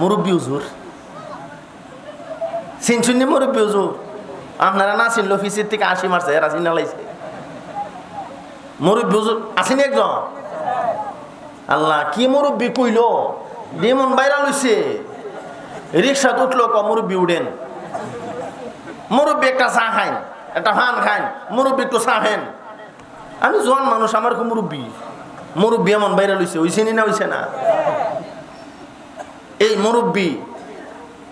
মুরব্বী হুজুর। মুরব্বী হুজুর? আপনারা না চিনল অফিসের থেকে আসি মারছে, এরা চিনা মুরব্বী হুজুর আসেনি একজন? আল্লাহ, কি মুরব্বী কইল? ডিমন বাইরা লইছে। রিক্সাত উঠল ক মুরব্বী, উঠেন। মুরব্বী একটা চা খাইন, একটা ফান খাইন, মুরব্বী একটু চা খাইন। আমি জোয়ান মানুষ, আমার খুব মুরব্বী। মুরব্বী এমন বাইরে লইছে, হইছে নি হইছে না? এই মুরব্বী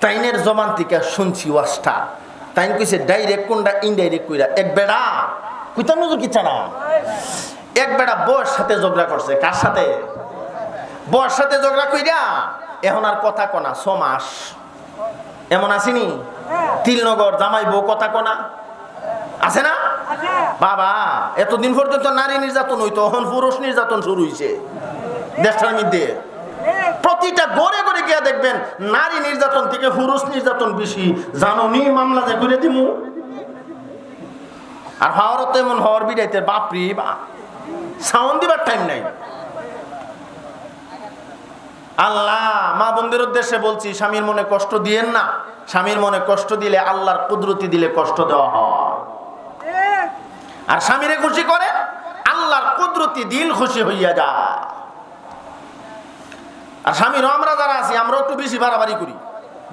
তাইনের জমান থেকে শুনছি ওয়াজটা। তাইন কইছে ডাইরেক্ট কোনটা ইনডাইরেক্ট কইরা? এক বেড়া। কইতাম নজর কিচ্ছা না। এক বেড়া বউয়ের সাথে ঝগড়া করছে। কার সাথে? বউয়ের সাথে ঝগড়া কইরা? এখন আর কথা কনা ছমাস এমন আসেনি? তিলনগর জামাই বউ কথা কনা। আছে না? বাবা এতদিন পর্যন্ত নারী নির্যাতন হইতো এখন পুরুষ নির্যাতন শুরু হইছে। দেশটার মধ্যে। প্রতিটা গড়ে গড়ে গিয়া দেখবেন নারী নির্যাতন থেকে পুরুষ নির্যাতন বেশি। জানো নি মামলা যে করে দিমু? আর হাওয়ারও তো এমন হওয়ার বিদাইতে বাপরি বা। সাউন্ড দিবার টাইম নাই। আল্লাহ মা বন্ধুর উদ্দেশ্যে বলছি স্বামীর মনে কষ্ট দিয়েন না। স্বামীর মনে কষ্ট দিলে আল্লাহর কুদরতি দিলে কষ্ট দেওয়া হয়। আর স্বামীরে খুশি করে আল্লাহর কুদরতি দিল খুশি হইয়া যায়। আর স্বামীর আমরা যারা আছি আমরা একটু বেশি বাড়াবাড়ি করি।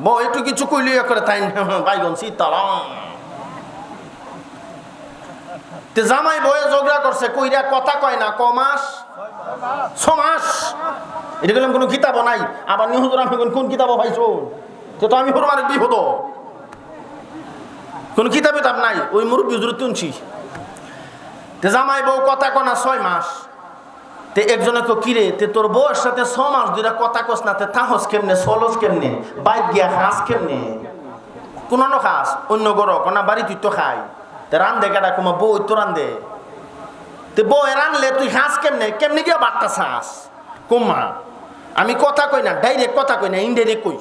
বউ একটু কিছু কইলি করে, তাই বাইগন সীতারাম তে জামাই বয়ে ঝগড়া করছে, কইরা কথা কয় না কমাস ছমাস এটা গেলাম কোনো কিতাব নাই। আবার নিহুজুর আমি কোন- কিতাব পাইছো তো তো আমি হরমার বিপদ কোন কিতাবে নাই। ওই মুরব্বী হুজুর তুনছি। জামাই বউ কথা কনা ছয় মাস। তে একজনে কো কিরে, তে তোর বউয়ের সাথে ছ মাস দুইটা কথা কস না, তে তাহস কেমনে সলস কেমনে? বাইক গিয়া হাঁস কেমনে? কোন ন খাস, অন্য গর কোনা বাড়ি তুই তো খাই। তে রান্ধে কেডা কুমা বউ তো রান্ধে তে বউ রানলে তুই হাঁস কেমনে? কেমনে গিয়া বাট্টা চাস কুমা আমি কথা কই না, ডাইরেক্ট কথা কই না, ইনডাইরেক্ট কই।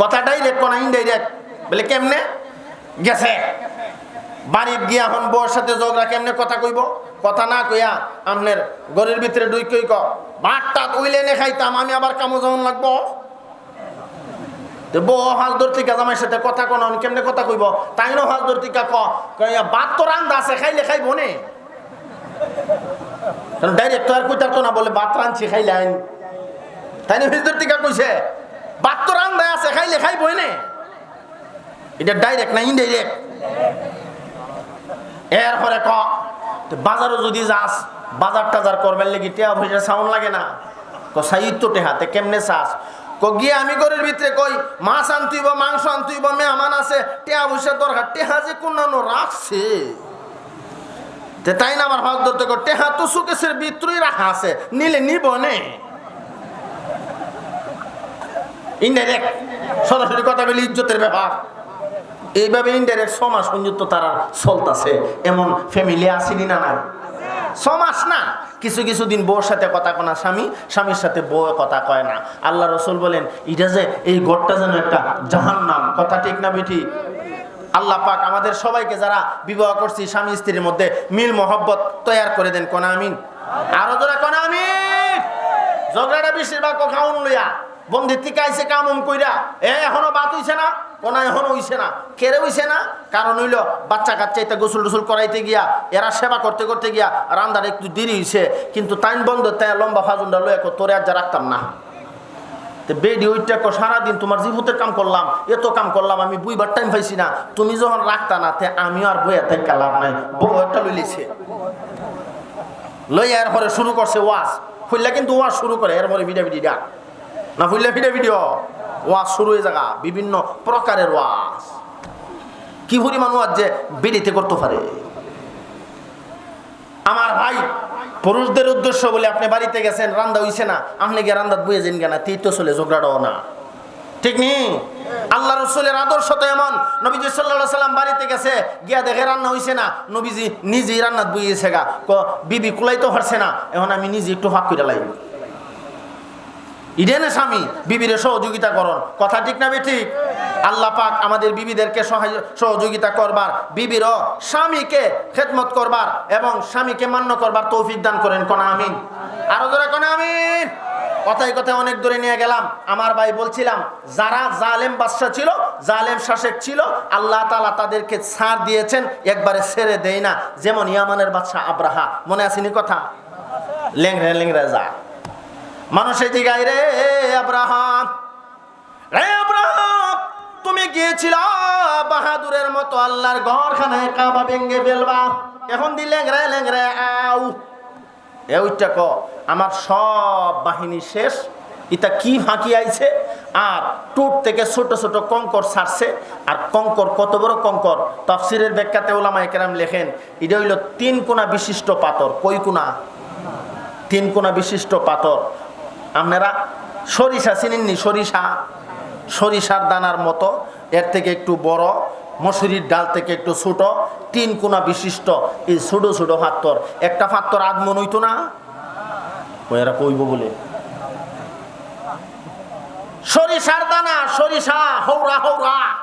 কথা ডাইরেক্ট কোনা ইনডাইরেক্ট। বলে, কেমনে? গেছে। বাড়িত গিয়া এখন বউর সাথে ঝগড়া কেমনে কথা কইব? কথা না কইয়া আপনার ঘরের ভিতরে ডুই কই ক? ভাতটা উইলে নে খাইতাম, আমি আবার কামো যেমন লাগবো? বউ, হাল ধরতে জামাইয়ের সাথে কথা কোন কেমনে কথা কইব? তাই না হাল ধরতে ক? ভাত তো রান্দা আছে, খাইলে খাইব নে? ডাইরেক্ট না রান্দা আছে, খাইলে নে? এরপরে ক বাজারও যদি যাস বাজার টাজার করবার লেগে টেয়া পয়সা সাউন্ড লাগে না। ক সাহিত্য টেহাতে কেমনে চাস? ক, গিয়ে আমি ঘরের ভিতরে কই, মাছ আনতুইব মাংস আনতুইব মেহমান আছে, টেয়া পয়সা দরকার, টেহা যে কোন রাখছে। তাই না আমার হাত ধরতে টেহা তো সুকেশের ভিতরেই রাখা আছে, নিলে নিব নে। ইনডাইরেক্ট সরাসরি কথা বলি ইজ্জতের ব্যাপার। এইভাবে ইনডাইরেক্ট সমাজ সংযুক্ত তারা চলতেছে। এমন ফ্যামিলি আসেনি না নাই? সমাজ না? কিছু কিছু দিন বউর সাথে কথা কয় না, স্বামী, স্বামীর সাথে বউ কথা কয় না। আল্লাহ রসুল বলেন, এটা যে এই ঘরটা যেন একটা জাহান নাম কথা ঠিক না বেঠি? আল্লাহ পাক আমাদের সবাইকে যারা বিবাহ করছি, স্বামী স্ত্রীর মধ্যে মিল, মহব্বত তৈয়ার করে দেন। কোনা আমিন? আরও যারা কোনা আমিন? ঝগড়াটা বেশিরভাগ খাউন লইয়া? বন্ধের থেকে আইসে কামম কইরা এখনও হইছে না কোনা এখনও হইছে না। কেড়ে হইছে না? কারণ হইল, বাচ্চা কাচ্চা এটা গোসল টুসল করাইতে গিয়া, এরা সেবা করতে করতে গিয়া রান্দার একটু দেরি হইছে। কিন্তু টাইম বন্ধ, তাই লম্বা ফাজুনটা লয়ে তোরে আর যা রাখতাম না। বেডি ওইটা সারাদিন তোমার জীবতের কাম করলাম, এত কাম করলাম, আমি বুইবার টাইম পাইছি না। তুমি যখন রাখতা না, তে আমিও আর বইয়া তাই লাভ নাই। বউ একটা লইলেছে লইয়া এরপরে শুরু করছে ওয়াজ। ফুললে কিন্তু ওয়াজ শুরু করে, এরপরে ভিডিও ভিডিও। না ফুললে ভিডিও ভিডিও? ওয়াজ শুরু হয়ে জায়গা বিভিন্ন প্রকারের ওয়াজ। কি পরিমাণ ওয়াজ যে বেরিতে করতে পারে? আমার ভাই, পুরুষদের উদ্দেশ্য বলে আপনি বাড়িতে গেছেন, রান্দা হইছে না, আপনি গিয়ে রান্দাত বইয়ে যান কেনা তীর্থ চলে ঝগড়াটাও না। ঠিক নি? আল্লাহ রসুলের আদর্শ তো এমন, নবীজি সাল্লাহ সাল্লাম বাড়িতে গেছে, গিয়া দেখে রান্না হইছে না, নবীজি নিজেই রান্নাত বইয়েছে গা। ক, বিবি কুলাইতে পারছে না, এখন আমি নিজে একটু হাক করে লাগবে ইডেনে স্বামী, বিবিরে সহযোগিতা করন কথা ঠিক না ঠিক? আল্লাহ পাক আমাদের বিবিদেরকে সহায়- সহযোগিতা করবার, বিবির স্বামীকে খেদমত করবার এবং স্বামীকে মান্য করবার তৌফিক দান করেন। কোন আমিন? আরও জোরে কোন আমিন? কথায় কথায় অনেক দূরে নিয়ে গেলাম। আমার ভাই বলছিলাম, যারা জালেম বাদশাহ ছিল, জালেম শাসক ছিল, আল্লাহ তালা তাদেরকে ছাড় দিয়েছেন, একবারে ছেড়ে দেয় না। যেমন ইয়ামানের বাদশাহ আব্রাহা। মনে আসেনি কথা? লেংরে লেংরে যা। মানুষের জিগাই রে, আব্রাহাম। রে আব্রাহাম, তুমি গিয়েছিল বাহাদুরের মতো আল্লাহর ঘরখানায় কাবা ভেঙ্গে ফেলবা। এখন দি লেংরে লেংরে আউ এ ওইটা ক, আমার সব বাহিনী শেষ, ইটা কি ফাঁকি আইছে? আর টুট থেকে ছোট ছোট কঙ্কর ছাড়ছে, আর কঙ্কর কত বড় কঙ্কর? তফসিরের ব্যাখ্যাতে ওলামা একরাম লেখেন এটা হইল তিন কোনা বিশিষ্ট পাথর। কই কোনা তিন কোনা বিশিষ্ট পাথর। আপনারা সরিষা চিনেননি? সরিষা, সরিষার দানার মতো, এর থেকে একটু বড়, মসুরির ডাল থেকে একটু ছোট, তিন কোনা বিশিষ্ট এই ছোটো ছোটো ফাত্তর একটা ফাত্তর আদমন হইতো না? ওরা কইব বলে। সরিষার দানা, সরিষা, হৌরা হৌরা।